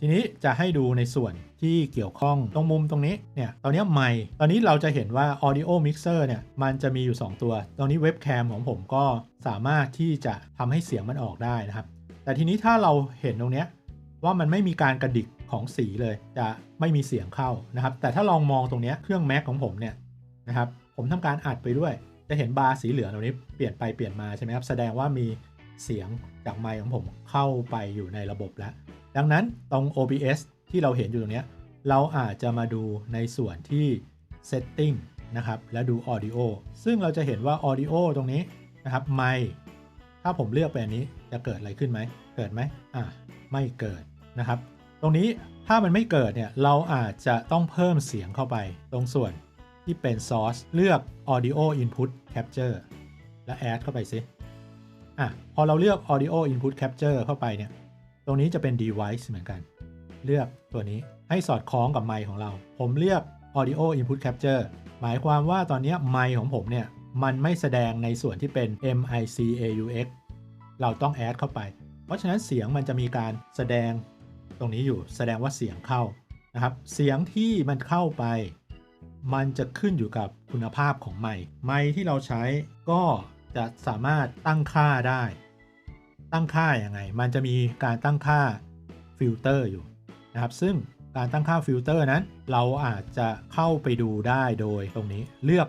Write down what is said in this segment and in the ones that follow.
ทีนี้จะให้ดูในส่วนที่เกี่ยวข้องตรงมุมตรงนี้เนี่ยตอนนี้ไมค์ตอนนี้เราจะเห็นว่า audio mixer เนี่ยมันจะมีอยู่ 2 ตัว ตอนนี้เว็บแคมของผมก็สามารถที่จะทำให้เสียงมันออกได้นะครับ แต่ทีนี้ถ้าเราเห็นตรงเนี้ยว่ามันไม่มีการกระดิกของสีเลยจะไม่มีเสียงเข้านะครับ แต่ถ้าลองมองตรงเนี้ยเครื่อง Mac ของผมเนี่ยนะครับผมทำการอัดไปด้วย จะเห็นบาร์สีเหลืองตรงนี้เปลี่ยนไปเปลี่ยนมาใช่ไหมครับแสดงว่ามีเสียงจากไมค์ของผมเข้าไปอยู่ในระบบแล้ว ดังนั้นตรง OBS ที่เราเห็นอยู่ตรงนี้ เราอาจจะมาดูในส่วนที่ Setting นะครับ และดู Audio ซึ่งเราจะเห็นว่า Audio ตรงนี้นะครับไมค์ถ้าผมเลือกไปอันนี้จะเกิดอะไรขึ้นไหม เกิดไหมอ่าไม่เกิดนะครับ ตรงนี้ถ้ามันไม่เกิดเนี่ย เราอาจจะต้องเพิ่มเสียงเข้าไป ตรงส่วนที่เป็น Source เลือก Audio Input Capture และ Add เข้าไปซิอะพอเราเลือก Audio Input Capture เข้าไปเนี่ย ตรงนี้จะเป็น device เหมือนกัน เลือกตัวนี้ให้สอดคล้องกับไมค์ของเรา ผมเลือก audio input capture หมายความว่าตอนนี้ไมค์ของผมเนี่ย มันไม่แสดงในส่วนที่เป็น mic aux เราต้องแอดเข้าไป เพราะฉะนั้นเสียงมันจะมีการแสดงตรงนี้อยู่ แสดงว่าเสียงเข้านะครับ เสียงที่มันเข้าไป มันจะขึ้นอยู่กับคุณภาพของไมค์ ไมค์ที่เราใช้ก็จะสามารถตั้งค่าได้ ตั้งค่ายัางไง มันจะมีการตั้งค่าฟิลเตอร์อยู่นะครับ ซึ่งการตั้งค่าฟิลเตอร์นั้น เราอาจจะเข้าไปดูได้โดยตรงนี้เลือก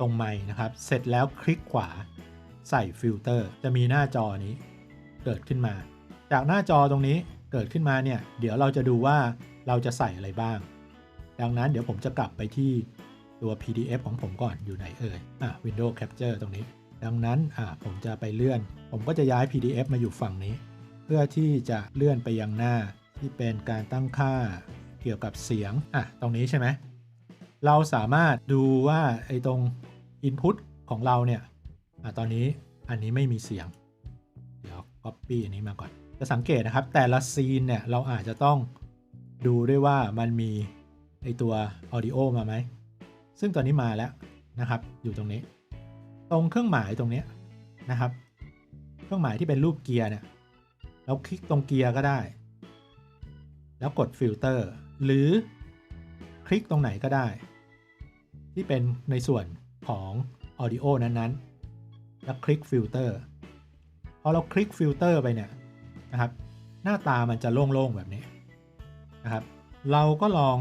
ตรงไมค์นะครับ เสร็จแล้วคลิกขวาใส่ฟิลเตอร์จะมีหน้าจอนี้เกิดขึ้นมา จากหน้าจอตรงนี้เกิดขึ้นมาเนี่ย เดี๋ยวเราจะดูว่าเราจะใส่อะไรบ้าง ดังนั้นเดี๋ยวผมจะกลับไปที่ตัว PDF ของผมก่อนอยู่ไหนเอ่ยอะ Windows Capture ตรงนี้ ดังนั้นอะผมจะไปเลื่อน ผมก็จะย้าย PDF มาอยู่ฝั่งนี้ เพื่อที่จะเลื่อนไปยังหน้าที่เป็นการตั้งค่าเกี่ยวกับเสียงอะตรงนี้ใช่ไหมเราสามารถดูว่าไอ้ตรง Input ของเราเนี่ยอะตอนนี้อันนี้ไม่มีเสียง เดี๋ยว Copy อันนี้มาก่อน จะสังเกตนะครับ แต่ละซีนเนี่ยเราอาจจะต้องดูด้วยว่ามันมีไอตัว Audio มาไหม ซึ่งตอนนี้มาแล้วนะครับ อยู่ตรงนี้ ตรงเครื่องหมายตรงนี้นะครับ เครื่องหมายที่เป็นรูปเกียร์เนี่ยเราคลิกตรงเกียร์ก็ได้ แล้วกดฟิลเตอร์หรือคลิกตรงไหนก็ได้ ที่เป็นในส่วนของ Audio นั้นๆ แล้วคลิกฟิลเตอร์พอเราคลิกฟิลเตอร์ไปเนี่ยนะครับ หน้าตามันจะโล่งๆแบบนี้นะครับ เราก็ลอง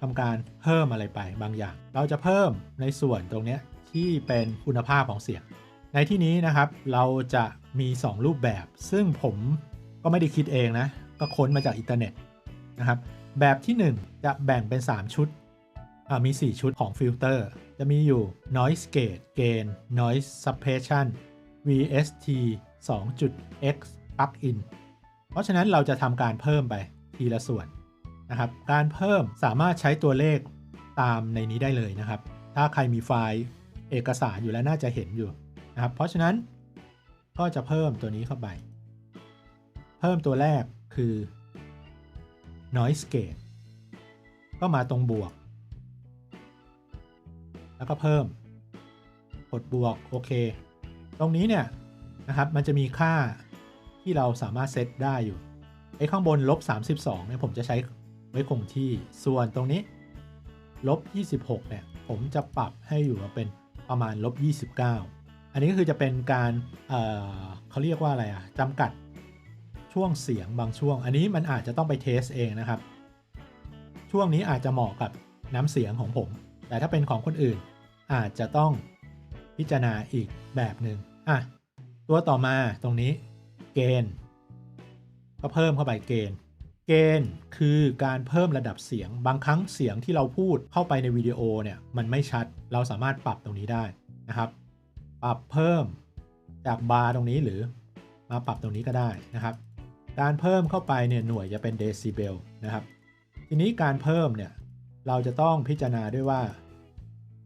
ทำการเพิ่มอะไรไปบางอย่าง เราจะเพิ่มในส่วนตรงนี้ ที่เป็นคุณภาพของเสียง ในที่นี้นะครับเราจะมี 2 รูปแบบ ซึ่งผมก็ไม่ได้คิดเองนะ ก็ค้นมาจากอินเทอร์เน็ตนะครับ แบบที่ 1 จะแบ่งเป็น 3 ชุด มี 4 ชุดของฟิลเตอร์ จะมีอยู่ noise gate gain noise suppression VST 2.x plugin เพราะฉะนั้นเราจะทำการเพิ่มไปทีละส่วนนะครับ การเพิ่มสามารถใช้ตัวเลขตามในนี้ได้เลยนะครับ ถ้าใครมีไฟล์ เอกสารอยู่แล้วน่าจะเห็นอยู่นะครับ เพราะฉะนั้นก็จะเพิ่มตัวนี้เข้าไป เพิ่มตัวแรกคือ noise gate ก็มาตรงบวก แล้วก็เพิ่มกดบวกโอเค ตรงนี้เนี่ยนะครับมันจะมีค่าที่เราสามารถเซตได้อยู่ไอ้ข้างบนลบ 32เนี่ยผมจะใช้ไว้คงที่ส่วนตรงนี้ลบ 26เนี่ยผมจะปรับให้อยู่เป็น ประมาณลบ29 อันนี้ก็คือจะเป็นการเเขาเรียกว่าอะไรอะจำกัดช่วงเสียงบางช่วง อันนี้มันอาจจะต้องไปเทสเองนะครับ ช่วงนี้อาจจะเหมาะกับน้ำเสียงของผม แต่ถ้าเป็นของคนอื่น อาจจะต้องพิจารณาอีกแบบหนึ่งอะตัวต่อมาตรงนี้เกณฑ์ ก็เพิ่มเข้าไปเกณฑ์ เกณฑ์คือการเพิ่มระดับเสียง บางครั้งเสียงที่เราพูดเข้าไปในวิดีโอเนี่ยมันไม่ชัด เราสามารถปรับตรงนี้ได้นะครับ ปรับเพิ่มจากบาร์ตรงนี้หรือมาปรับตรงนี้ก็ได้นะครับ การเพิ่มเข้าไปเนี่ยหน่วยจะเป็นเดซิเบลนะครับ ทีนี้การเพิ่มเนี่ยเราจะต้องพิจารณาด้วยว่า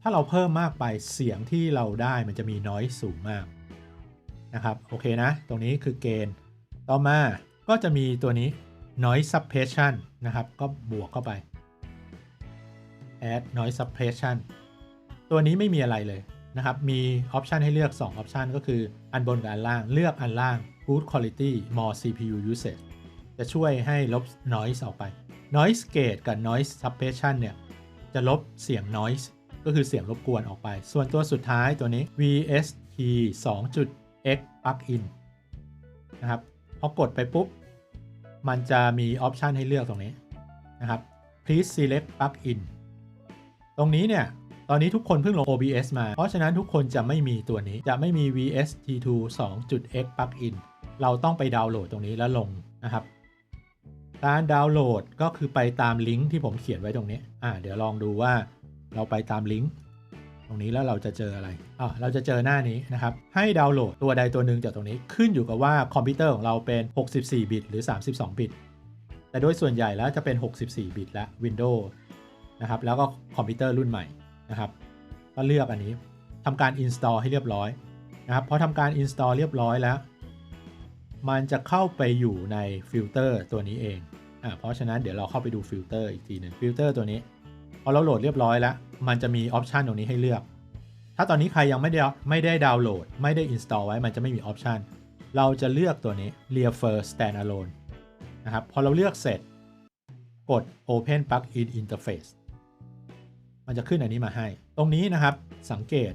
ถ้าเราเพิ่มมากไปเสียงที่เราได้มันจะมีน้อยสูงมากนะครับ โอเคนะ ตรงนี้คือเกณฑ์ ต่อมาก็จะมีตัวนี้ noise suppression นะครับ ก็บวกเข้าไป add noise suppression ตัวนี้ไม่มีอะไรเลยนะครับ มีออปชันให้เลือก 2 ออปชันก็คืออันบนกับอันล่าง เลือกอันล่าง good quality more CPU usage จะช่วยให้ลบ noise ออกไป noise gate กับ noise suppression เนี่ย จะลบเสียง noise ก็คือเสียงรบกวนออกไป ส่วนตัวสุดท้ายตัวนี้ VST 2.x plugin นะครับ พอกดไปปุ๊บ มันจะมีออปชันให้เลือกตรงนี้นะครับ please select plugin ตรงนี้เนี่ยตอนนี้ทุกคนเพิ่งลง OBS มา เพราะฉะนั้นทุกคนจะไม่มีตัวนี้ จะไม่มี VST2 2.x plugin เราต้องไปดาวน์โหลดตรงนี้แล้วลงนะครับ การดาวน์โหลดก็คือไปตามลิงก์ที่ผมเขียนไว้ตรงนี้ อ่า เดี๋ยวลองดูว่าเราไปตามลิงก์ ตรงนี้แล้วเราจะเจออะไรอ่าเราจะเจอหน้านี้นะครับ ให้ดาวน์โหลดตัวใดตัวหนึ่งจากตรงนี้ขึ้นอยู่กับว่าคอมพิวเตอร์ของเราเป็น 64 บิตหรือ 32 บิต แต่โดยส่วนใหญ่แล้วจะเป็น 64 บิตและ Windows นะครับ แล้วก็คอมพิวเตอร์รุ่นใหม่นะครับ ก็เลือกอันนี้ทำการ install ให้เรียบร้อยนะครับพอทำการ install เรียบร้อยแล้ว มันจะเข้าไปอยู่ในฟิลเตอร์ตัวนี้เองอ่าเพราะฉะนั้นเดี๋ยวเราเข้าไปดูฟิลเตอร์อีกทีหนึ่งฟิลเตอร์ตัวนี้พอเราโหลดเรียบร้อยแล้ว มันจะมีออปชันตรงนี้ให้เลือก ถ้าตอนนี้ใครยังไม่ได้ไม่ได้ดาวน์โหลด ไม่ได้ install ไว้มันจะไม่มีออปชันเราจะเลือกตัวนี้ Refer Standalone นะครับพอเราเลือกเสร็จกด Open Plugin Interface มันจะขึ้นอันนี้มาให้ ตรงนี้นะครับสังเกต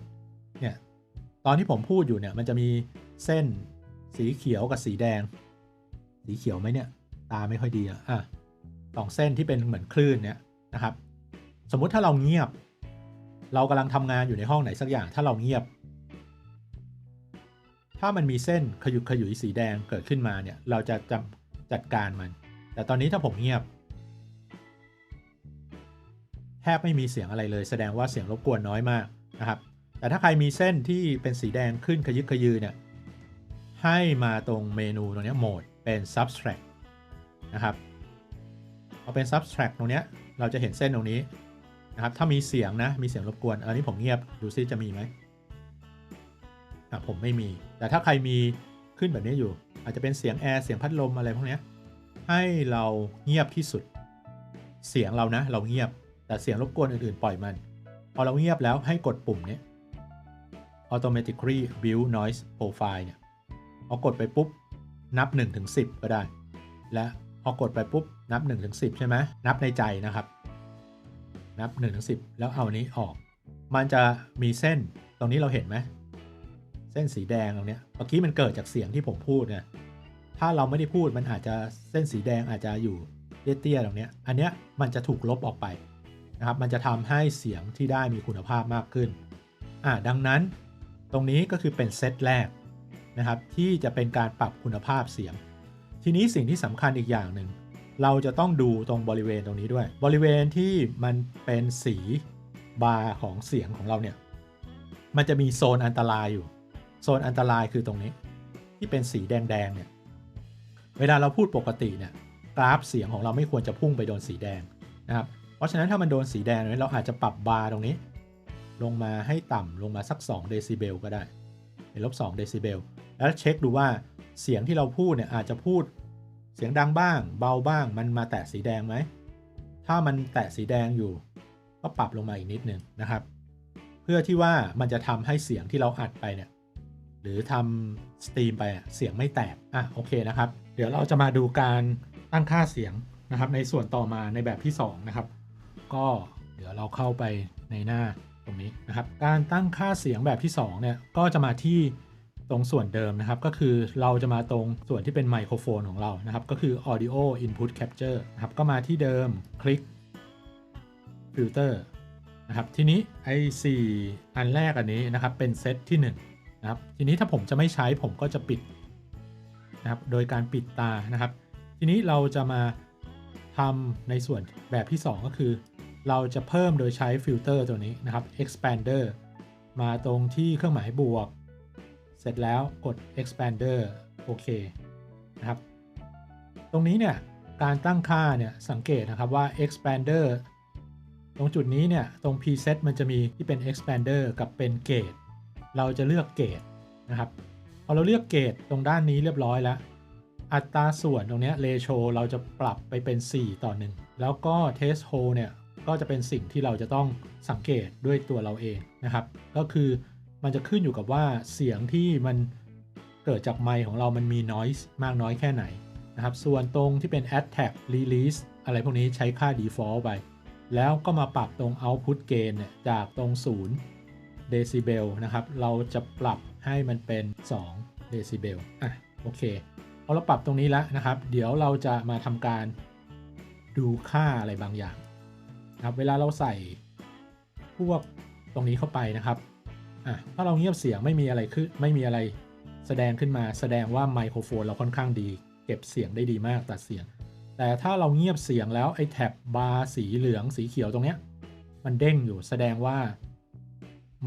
เนี่ยตอนที่ผมพูดอยู่เนี่ยมันจะมีเส้นสีเขียวกับสีแดง สีเขียวไหมเนี่ย ตาไม่ค่อยดีอะอะสองเส้นที่เป็นเหมือนคลื่นเนี่ยนะครับ สมมุติถ้าเราเงียบ เรากำลังทำงานอยู่ในห้องไหนสักอย่างถ้าเราเงียบ ถ้ามันมีเส้นขยุกขยุยสีแดงเกิดขึ้นมาเนี่ยเราจะจำจัดการมัน แต่ตอนนี้ถ้าผมเงียบ แทบไม่มีเสียงอะไรเลย แสดงว่าเสียงรบกวนน้อยมากนะครับ แต่ถ้าใครมีเส้นที่เป็นสีแดงขึ้นขยึกขยือเนี่ยให้มาตรงเมนูตรงนี้โหมดเป็น subtract นะครับพอเป็น subtract ตรงนี้เราจะเห็นเส้นตรงนี้ นะครับ ถ้ามีเสียงนะ มีเสียงรบกวน อันนี้ผมเงียบ ดูซิจะมีไหมอะผมไม่มี แต่ถ้าใครมีขึ้นแบบนี้อยู่ อาจจะเป็นเสียงแอร์ เสียงพัดลมอะไรพวกนี้ ให้เราเงียบที่สุด เสียงเรานะ เราเงียบ แต่เสียงรบกวนอื่นๆ ปล่อยมัน พอเราเงียบแล้วให้กดปุ่มนี้ automatically build noise profile เนี่ยพอกดไปปุ๊บ นับ1ถึง10 ก็ได้ และพอกดไปปุ๊บ นับ1ถึง10 ใช่ไหม นับในใจนะครับ นับ1ถึง10แล้วเอานี้ออก มันจะมีเส้นตรงนี้เราเห็นไหมเส้นสีแดงตรงเนี้ยเมื่อกี้มันเกิดจากเสียงที่ผมพูดไงถ้าเราไม่ได้พูดมันอาจจะเส้นสีแดงอาจจะอยู่เตี้ยๆตรงเนี้ยอันเนี้ยมันจะถูกลบออกไปนะครับ มันจะทำให้เสียงที่ได้มีคุณภาพมากขึ้นอ่าดังนั้นตรงนี้ก็คือเป็นเซตแรกนะครับที่จะเป็นการปรับคุณภาพเสียง ทีนี้สิ่งที่สำคัญอีกอย่างหนึ่ง เราจะต้องดูตรงบริเวณตรงนี้ด้วย บริเวณที่มันเป็นสีบาร์ของเสียงของเราเนี่ย มันจะมีโซนอันตรายอยู่ โซนอันตรายคือตรงนี้ ที่เป็นสีแดงๆเนี่ย เวลาเราพูดปกติเนี่ยกราฟเสียงของเราไม่ควรจะพุ่งไปโดนสีแดงนะครับ เพราะฉะนั้นถ้ามันโดนสีแดงเนี่ยเราอาจจะปรับบาร์ตรงนี้ ลงมาให้ต่ำลงมาสัก2เดซิเบลก็ได้เป็นลบ2เดซิเบลแล้วเช็คดูว่าเสียงที่เราพูดเนี่ยอาจจะพูด เสียงดังบ้าง เบาบ้าง มันมาแตะสีแดงไหม ถ้ามันแตะสีแดงอยู่ ก็ปรับลงมาอีกนิดนึงนะครับ เพื่อที่ว่ามันจะทำให้เสียงที่เราอัดไปเนี่ยหรือทำสตรีมไปเสียงไม่แตกอะโอเคนะครับ เดี๋ยวเราจะมาดูการตั้งค่าเสียงนะครับ ในส่วนต่อมาในแบบที่ 2 นะครับ ก็เดี๋ยวเราเข้าไปในหน้าตรงนี้นะครับ การตั้งค่าเสียงแบบที่ 2 เนี่ยก็จะมาที่ ตรงส่วนเดิมนะครับ ก็คือเราจะมาตรงส่วนที่เป็นไมโครโฟนของเรานะครับ ก็คือ audio input capture นะครับ ก็มาที่เดิมคลิก filter นะครับ ทีนี้ไอซีอันแรกอันนี้นะครับ เป็นเซตที่1นะครับ ทีนี้ถ้าผมจะไม่ใช้ผมก็จะปิดนะครับ โดยการปิดตานะครับ ทีนี้เราจะมาทำในส่วนแบบที่ 2 ก็คือ เราจะเพิ่มโดยใช้ฟิลเตอร์ตัวนี้นะครับ expander มาตรงที่เครื่องหมายบวก เสร็จแล้วกด expander โอเคนะครับ ตรงนี้เนี่ยการตั้งค่าเนี่ยสังเกตนะครับว่า expander ตรงจุดนี้เนี่ยตรง preset มันจะมีที่เป็น expander กับเป็น gate เราจะเลือกเกตนะครับพอเราเลือกเกตตรงด้านนี้เรียบร้อยแล้ว อัตราส่วนตรงนี้เรโชเราจะปรับไปเป็น 4 ต่อ 1 แล้วก็เทสโฮเนี่ยก็จะเป็นสิ่งที่เราจะต้องสังเกตด้วยตัวเราเองนะครับ ก็คือ มันจะขึ้นอยู่กับว่าเสียงที่มันเกิดจากไมค์ของเรามันมี noise มากน้อยแค่ไหนนะครับ ส่วนตรงที่เป็น attack release อะไรพวกนี้ใช้ค่า default ไป แล้วก็มาปรับตรง output gain เนี่ยจากตรง0 decibel นะครับ เราจะปรับให้มันเป็น2 decibel อะโอเคพอเราปรับตรงนี้แล้วนะครับ เดี๋ยวเราจะมาทำการดูค่าอะไรบางอย่างนะครับ เวลาเราใส่พวกตรงนี้เข้าไปนะครับ อะถ้าเราเงียบเสียงไม่มีอะไรขึ้นไม่มีอะไรแสดงขึ้นมา แสดงว่าไมโครโฟนเราค่อนข้างดี เก็บเสียงได้ดีมากตัดเสียง แต่ถ้าเราเงียบเสียงแล้วไอ้แท็บบาร์สีเหลืองสีเขียวตรงเนี้ยมันเด้งอยู่แสดงว่า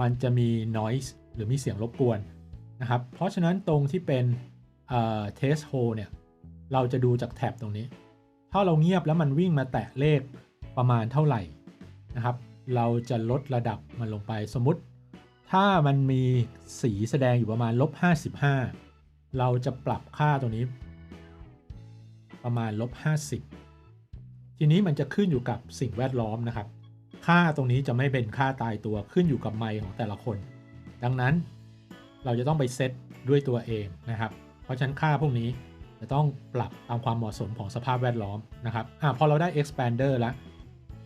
มันจะมี noise หรือมีเสียงรบกวนนะครับ เพราะฉะนั้นตรงที่เป็นเอ่อ test hole เนี่ยเราจะดูจากแท็บตรงนี้ ถ้าเราเงียบแล้วมันวิ่งมาแตะเลขประมาณเท่าไหร่นะครับ เราจะลดระดับมันลงไปสมมติ ถ้ามันมีสีแสดงอยู่ประมาณลบ55 เราจะปรับค่าตรงนี้ ประมาณลบ50 ทีนี้มันจะขึ้นอยู่กับสิ่งแวดล้อมนะครับ ค่าตรงนี้จะไม่เป็นค่าตายตัวขึ้นอยู่กับไมของแต่ละคน ดังนั้นเราจะต้องไปเซตด้วยตัวเองนะครับ เพราะฉะนั้นค่าพวกนี้จะต้องปรับตามความเหมาะสมของสภาพแวดล้อมนะครับอะพอเราได้ expander แล้ว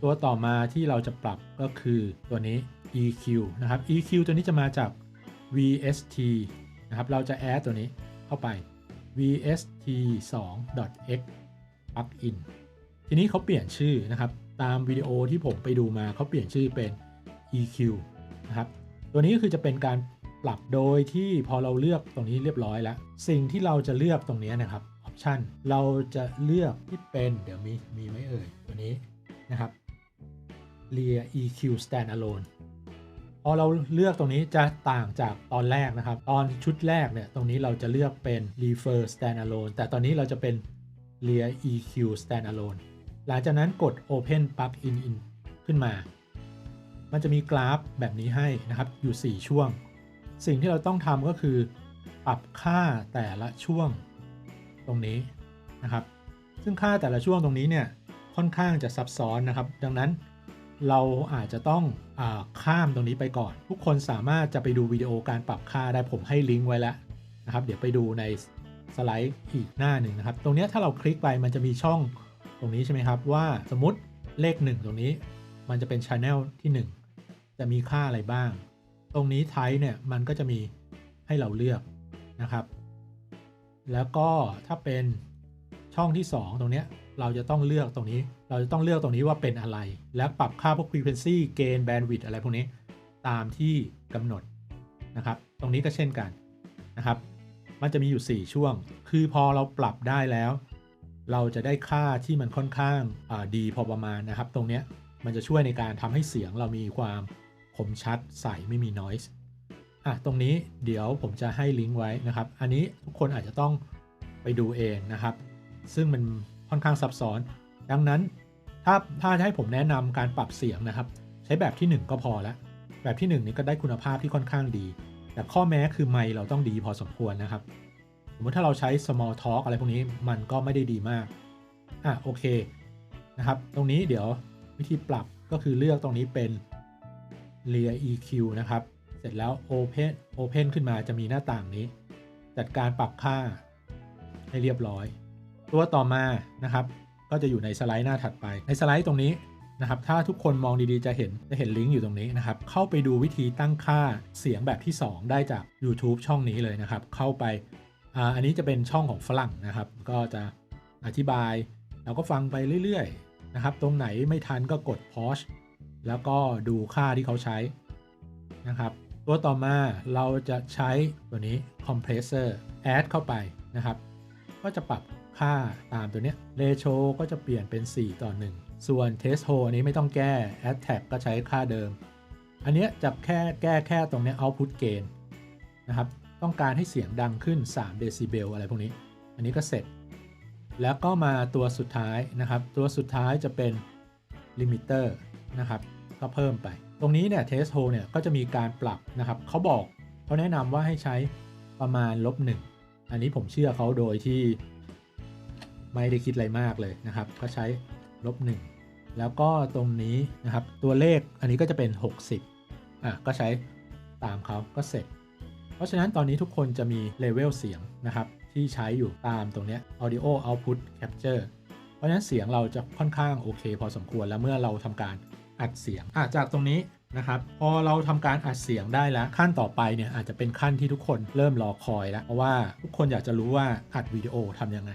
ตัวต่อมาที่เราจะปรับก็คือตัวนี้ EQ นะครับ EQ ตัวนี้จะมาจาก VST นะครับเราจะ add ตัวนี้เข้าไป VST 2 x plugin ทีนี้เขาเปลี่ยนชื่อนะครับ ตามวิดีโอที่ผมไปดูมาเขาเปลี่ยนชื่อเป็น EQ นะครับตัวนี้ก็คือจะเป็นการปรับโดยที่พอเราเลือกตรงนี้เรียบร้อยแล้ว สิ่งที่เราจะเลือกตรงนี้นะครับออปชันเราจะเลือกที่เป็นเดี๋ยวมีมีไหมเอ่ยตัวนี้นะครับ Rear EQ Standalone พอเราเลือกตรงนี้จะต่างจากตอนแรกนะครับ ตอนชุดแรกเนี่ยตรงนี้เราจะเลือกเป็น Refer Standalone แต่ตอนนี้เราจะเป็น Rear EQ Standalone หลังจากนั้นกด Open Plugin in ขึ้นมา มันจะมีกราฟแบบนี้ให้นะครับอยู่ 4 ช่วง สิ่งที่เราต้องทำก็คือปรับค่าแต่ละช่วงตรงนี้นะครับ ซึ่งค่าแต่ละช่วงตรงนี้เนี่ยค่อนข้างจะซับซ้อนนะครับ ดังนั้น เราอาจจะต้องอข้ามตรงนี้ไปก่อน ทุกคนสามารถจะไปดูวิดีโอการปรับค่าได้ผมให้ลิงก์ไว้แล้วนะครับ เดี๋ยวไปดูในสไลด์อีกหน้าหนึ่งนะครับ ตรงนี้ถ้าเราคลิกไปมันจะมีช่องตรงนี้ใช่ไหมครับ ว่าสมมติเลข 1 ตรงนี้ มันจะเป็นช anel ที่ 1 จะมีค่าอะไรบ้าง ตรงนี้ไทป์เนี่ยมันก็จะมีให้เราเลือกนะครับ แล้วก็ถ้าเป็นช่องที่ 2 ตรงนี้เราจะต้องเลือกตรงนี้ เราจะต้องเลือกตรงนี้ว่าเป็นอะไร แล้วปรับค่าพวก frequency gain bandwidth อะไรพวกนี้ตามที่กำหนดนะครับ ตรงนี้ก็เช่นกันนะครับ มันจะมีอยู่ 4 ช่วง คือพอเราปรับได้แล้ว เราจะได้ค่าที่มันค่อนข้างดีพอประมาณนะครับ ตรงนี้มันจะช่วยในการทำให้เสียงเรามีความคมชัดใสไม่มี noise อะตรงนี้เดี๋ยวผมจะให้ลิงก์ไว้นะครับ อันนี้ทุกคนอาจจะต้องไปดูเองนะครับ ซึ่งมันค่อนข้างซับซ้อน ดังนั้นถ้าถ้าให้ผมแนะนำการปรับเสียงนะครับ ใช้แบบที่ 1 ก็พอแล้วแบบที่ 1 นี้ก็ได้คุณภาพที่ค่อนข้างดี แต่ข้อแม้คือไมค์เราต้องดีพอสมควรนะครับ สมมติถ้าเราใช้ small talk อะไรพวกนี้มันก็ไม่ได้ดีมากอะโอเคนะครับ ตรงนี้เดี๋ยววิธีปรับก็คือเลือกตรงนี้เป็น rear EQ นะครับ เสร็จแล้ว open open ขึ้นมาจะมีหน้าต่างนี้ จัดการปรับค่าให้เรียบร้อย ตัวต่อมานะครับ ก็จะอยู่ในสไลด์หน้าถัดไปในสไลด์ตรงนี้นะครับถ้าทุกคนมองดีๆจะเห็นจะเห็นลิงก์อยู่ตรงนี้นะครับ เข้าไปดูวิธีตั้งค่าเสียงแบบที่ 2 ได้จาก YouTube ช่องนี้เลยนะครับ เข้าไปออันนี้จะเป็นช่องของฝรั่งนะครับ ก็จะอธิบายเราก็ฟังไปเรื่อยๆนะครับ ตรงไหนไม่ทันก็กด pause แล้วก็ดูค่าที่เขาใช้นะครับ ตัวต่อมาเราจะใช้ตัวนี้ compressor add เข้าไปนะครับ ก็จะปรับ ค่าตามตัวเนี้ย ratio ก็จะเปลี่ยนเป็น 4 ต่อ 1 ส่วน test hole อันนี้ไม่ต้องแก้ add tag ก็ใช้ค่าเดิม อันเนี้ยจะแค่แก้แค่ตรงเนี้ย output gain นะครับต้องการให้เสียงดังขึ้น3 decibel อะไรพวกนี้ อันนี้ก็เสร็จ แล้วก็มาตัวสุดท้ายนะครับ ตัวสุดท้ายจะเป็น limiter นะครับก็เพิ่มไป ตรงนี้เนี่ย test hole เนี่ยก็จะมีการปรับนะครับเขาบอกเขาแนะนำว่าให้ใช้ประมาณลบหนึ่งอันนี้ผมเชื่อเขาโดยที่ ไม่ได้คิดอะไรมากเลยนะครับ ก็ใช้ลบหนึ่งแล้วก็ตรงนี้นะครับ ตัวเลขอันนี้ก็จะเป็น 60อะก็ใช้ตามเขาก็เสร็จ เพราะฉะนั้นตอนนี้ทุกคนจะมีเลเวลเสียงนะครับ ที่ใช้อยู่ตามตรงเนี้ย audio output capture เพราะฉะนั้นเสียงเราจะค่อนข้างโอเค พอสมควรแล้วเมื่อเราทำการอัดเสียงอะจากตรงนี้นะครับพอเราทำการอัดเสียงได้แล้ว ขั้นต่อไปเนี่ยอาจจะเป็นขั้นที่ทุกคนเริ่มรอคอยแล้ว เพราะว่าทุกคนอยากจะรู้ว่าอัดวิดีโอทำยังไง